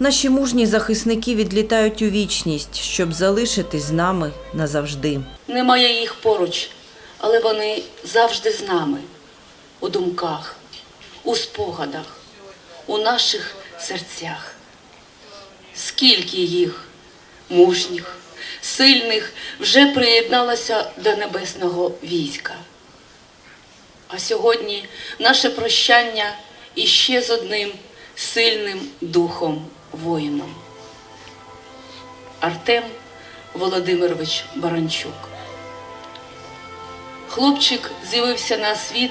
Наші мужні захисники відлітають у вічність, щоб залишитись з нами назавжди. Немає їх поруч, але вони завжди з нами у думках, у спогадах, у наших серцях. Скільки їх, мужніх, сильних, вже приєдналося до небесного війська. А сьогодні наше прощання іще з одним сильним духом воїном. Артем Володимирович Баранчук. Хлопчик з'явився на світ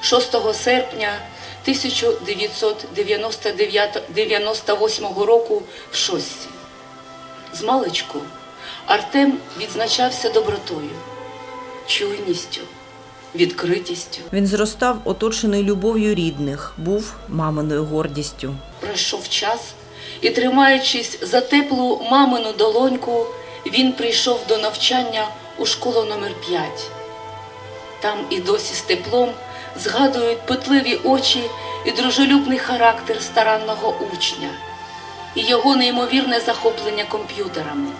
6 серпня 1998 року в Шостці. Змалечку Артем відзначався добротою, чуйністю, відкритістю. Він зростав оточений любов'ю рідних, був маминою гордістю. Пройшов час, і, тримаючись за теплу мамину долоньку, він прийшов до навчання у школу номер 5 Там і досі з теплом згадують питливі очі і дружелюбний характер старанного учня, і його неймовірне захоплення комп'ютерами.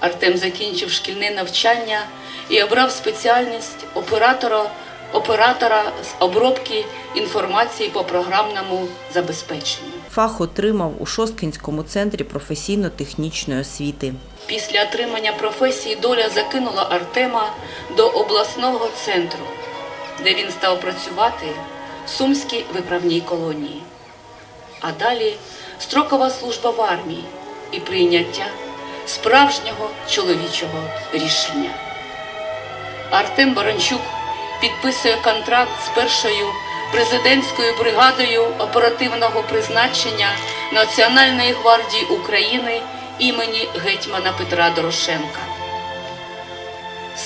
Артем закінчив шкільне навчання і обрав спеціальність оператора, оператора з обробки інформації по програмному забезпеченню. Фах отримав у Шосткинському центрі професійно-технічної освіти. Після отримання професії доля закинула Артема до обласного центру, де він став працювати в Сумській виправній колонії. А далі строкова служба в армії і прийняття справжнього чоловічого рішення. Артем Баранчук підписує контракт з першою президентською бригадою оперативного призначення Національної гвардії України імені гетьмана Петра Дорошенка.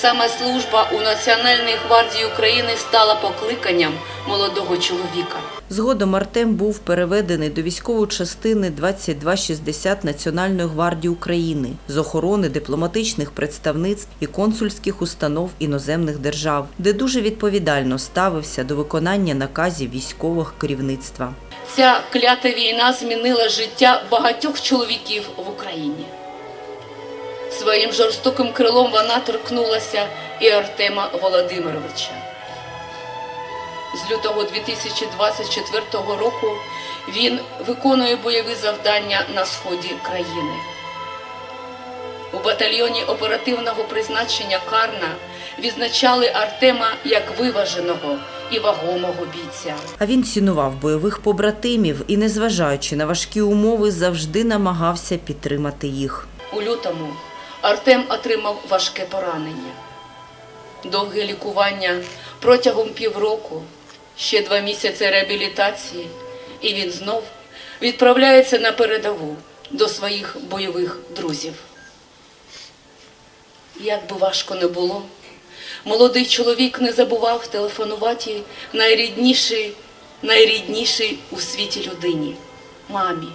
Саме служба у Національній гвардії України стала покликанням молодого чоловіка. Згодом Артем був переведений до військової частини 2260 Національної гвардії України з охорони дипломатичних представництв і консульських установ іноземних держав, де дуже відповідально ставився до виконання наказів військового керівництва. Ця клята війна змінила життя багатьох чоловіків в Україні. Своїм жорстоким крилом вона торкнулася і Артема Володимировича. З лютого 2024 року він виконує бойові завдання на сході країни. У батальйоні оперативного призначення Карна відзначали Артема як виваженого і вагомого бійця. А він цінував бойових побратимів і, незважаючи на важкі умови, завжди намагався підтримати їх. У лютому Артем отримав важке поранення. Довге лікування протягом півроку, ще два місяці реабілітації, і він знов відправляється на передову до своїх бойових друзів. Як би важко не було, молодий чоловік не забував телефонувати найріднішій, найріднішій у світі людині мамі.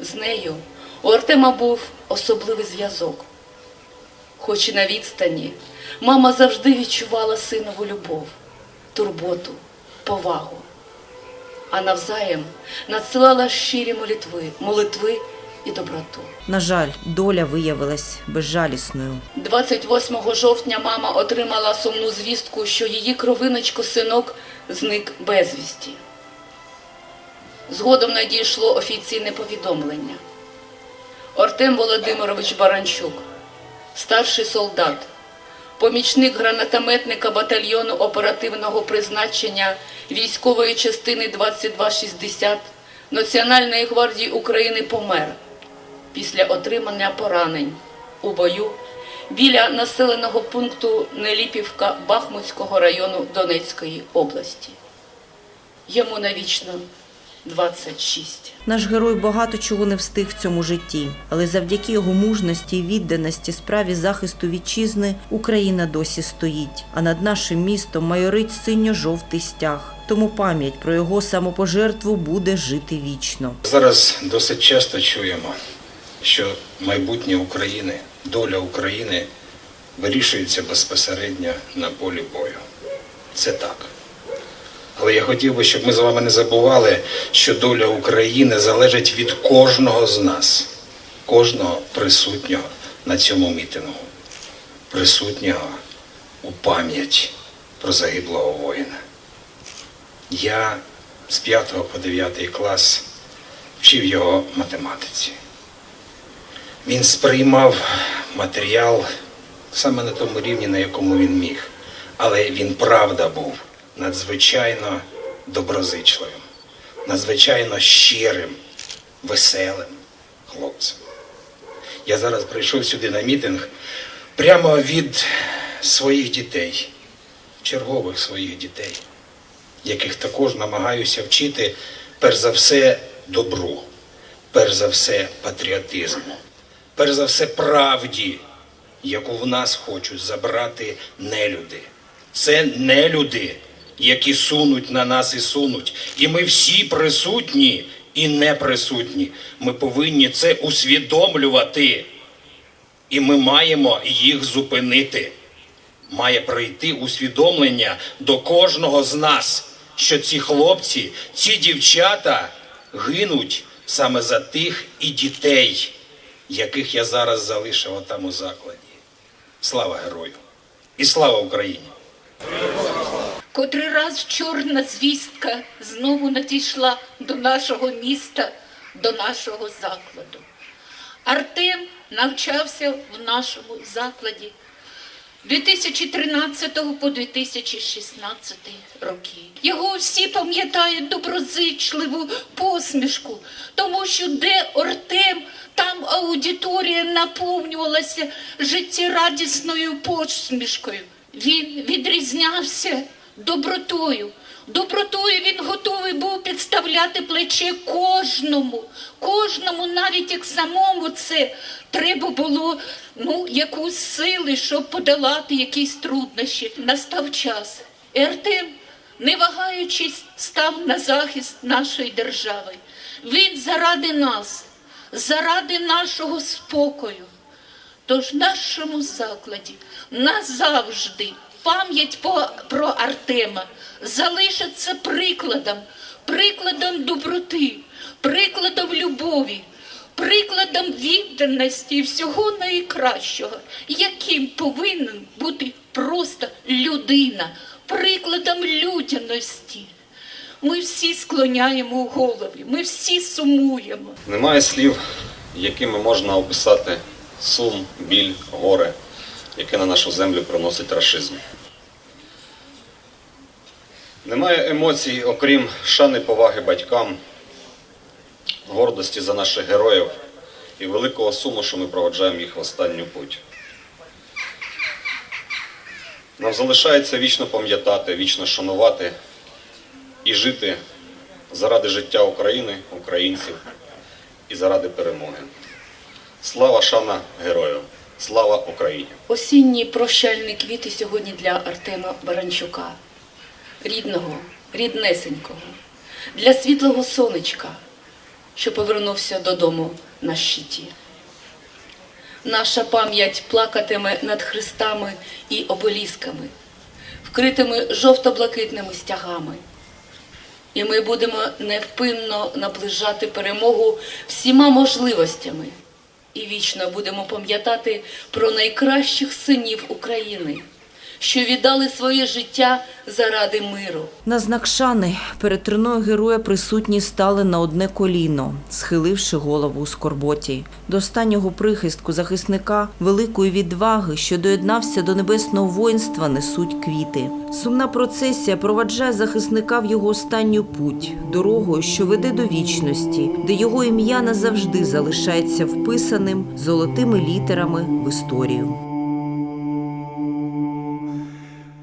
З нею у Артема був особливий зв'язок. Хоч і на відстані, мама завжди відчувала синову любов, турботу, повагу, а навзаєм надсилала щирі молитви, молитви і доброту. На жаль, доля виявилась безжалісною. 28 жовтня мама отримала сумну звістку, що її кровиночко синок зник безвісті. Згодом надійшло офіційне повідомлення. Артем Володимирович Баранчук, старший солдат, помічник гранатометника батальйону оперативного призначення військової частини 2260 Національної гвардії України помер після отримання поранень у бою біля населеного пункту Неліпівка Бахмутського району Донецької області. Йому навічно 26. Наш герой багато чого не встиг в цьому житті, але завдяки його мужності і відданості справі захисту вітчизни Україна досі стоїть. А над нашим містом майорить синьо-жовтий стяг. Тому пам'ять про його самопожертву буде жити вічно. Зараз досить часто чуємо, що майбутнє України, доля України вирішується безпосередньо на полі бою. Це так. Але я хотів би, щоб ми з вами не забували, що доля України залежить від кожного з нас, кожного присутнього на цьому мітингу, присутнього у пам'ять про загиблого воїна. Я з 5 по 9 клас вчив його математиці. Він сприймав матеріал саме на тому рівні, на якому він міг. Але він правда був надзвичайно доброзичливим, надзвичайно щирим, веселим хлопцем. Я зараз прийшов сюди на мітинг прямо від своїх дітей, чергових своїх дітей, яких також намагаюся вчити, перш за все, добру, перш за все, патріотизму, перш за все, правді, яку в нас хочуть забрати нелюди. Це нелюди, які сунуть на нас і сунуть. І ми всі присутні і неприсутні. Ми повинні це усвідомлювати. І ми маємо їх зупинити. Має прийти усвідомлення до кожного з нас, що ці хлопці, ці дівчата гинуть саме за тих і дітей, яких я зараз залишив отам у закладі. Слава герою! І слава Україні! Котрий раз чорна звістка знову надійшла до нашого міста, до нашого закладу. Артем навчався в нашому закладі 2013 по 2016 роки. Його всі пам'ятають доброзичливу посмішку, тому що де Артем, там аудиторія наповнювалася життєрадісною посмішкою. Він відрізнявся добротою. Добротою він готовий був підставляти плече кожному, кожному, навіть як самому це треба було ну, якусь сили, щоб подолати якісь труднощі. Настав час. І не вагаючись, став на захист нашої держави. Він заради нас, заради нашого спокою. Тож в нашому закладі назавжди пам'ять по- про Артема залишиться прикладом, прикладом доброти, прикладом любові, прикладом відданості всього найкращого, яким повинен бути просто людина, прикладом людяності. Ми всі склоняємо голови, ми всі сумуємо. Немає слів, якими можна описати сум, біль, горе, яке на нашу землю приносить рашизм. Немає емоцій, окрім шани поваги батькам, гордості за наших героїв і великого суму, що ми проводжаємо їх в останню путь. Нам залишається вічно пам'ятати, вічно шанувати і жити заради життя України, українців і заради перемоги. Слава шана герою! Слава Україні! Осінні прощальні квіти сьогодні для Артема Баранчука, рідного, ріднесенького, для світлого сонечка, що повернувся додому на щиті. Наша пам'ять плакатиме над хрестами і обелісками, вкритими жовто-блакитними стягами. І ми будемо невпинно наближати перемогу всіма можливостями. І вічно будемо пам'ятати про найкращих синів України, що віддали своє життя заради миру. На знак шани перед триною героя присутні стали на одне коліно, схиливши голову у скорботі. До останнього прихистку захисника великої відваги, що доєднався до небесного воїнства, несуть квіти. Сумна процесія проваджає захисника в його останню путь, дорогою, що веде до вічності, де його ім'я назавжди залишається вписаним золотими літерами в історію.